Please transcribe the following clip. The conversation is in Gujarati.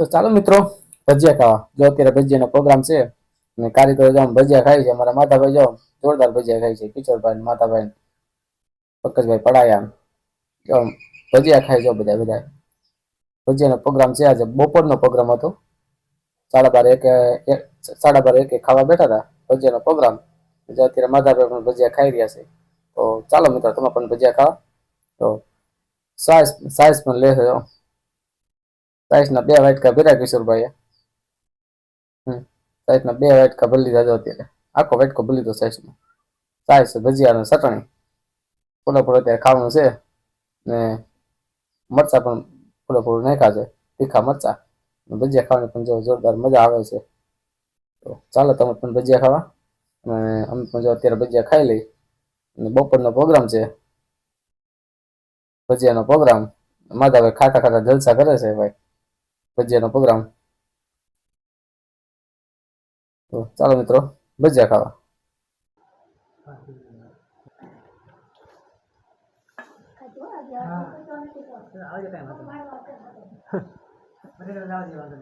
તો ચાલો મિત્રો, ભજીયા ખાવા. જો અત્યારે ભજીયાનો પ્રોગ્રામ છે, અને કારીગરો જામ ભજીયા ખાય છે, અમારા માતાભાઈ જાઓ જોરદાર ભજીયા ખાય છે, કિશોરભાઈ માતાભાઈ પંકજભાઈ પડાયા ભજીયા ખાય છે બધા બધા. ભજીયાનો પ્રોગ્રામ છે, આજે બપોરનો પ્રોગ્રામ હતો. સાડા બાર એક સાડા બાર એક ખાવા બેઠા હતા, ભજીયાનો પ્રોગ્રામ જો અત્યારે માધાભાઈ પણ ભજીયા ખાઈ રહ્યા છે. તો ચાલો મિત્રો, તમે પણ ભજીયા ખાવા તો સાઈઝ સાઈઝ પણ લેશે જો સાઈઝના બે વાટકા ભર્યા કિશોરભાઈએ? હમ સાઈઝના બે વાટકા ભરી લીધા જો અત્યારે. આખો વાટકો ભરી લીધો સાઈઝનો સાઈઝ ભજીયાનો ચટણી. ફૂલો પૂરો અત્યારે ખાવાનું છે ને મરચા પણ ફૂલો ફૂલો નાખ્યા છે, તીખા મરચા. ભજીયા ખાવાની પણ જોરદાર મજા આવે છે. તો ચાલો તમે પણ ભજીયા ખાવા. અને અમે પણ જો અત્યારે ભજીયા ખાઈ લઈ. અને બપોરનો પ્રોગ્રામ છે. ભજીયાનો પ્રોગ્રામ. માધાભાઈ ખાતા ખાતા જલસા કરે છે ભાઈ. ભજીયાનો પ્રોગ્રામ તો ચાલો મિત્રો ભજીયા ખાવા આવજો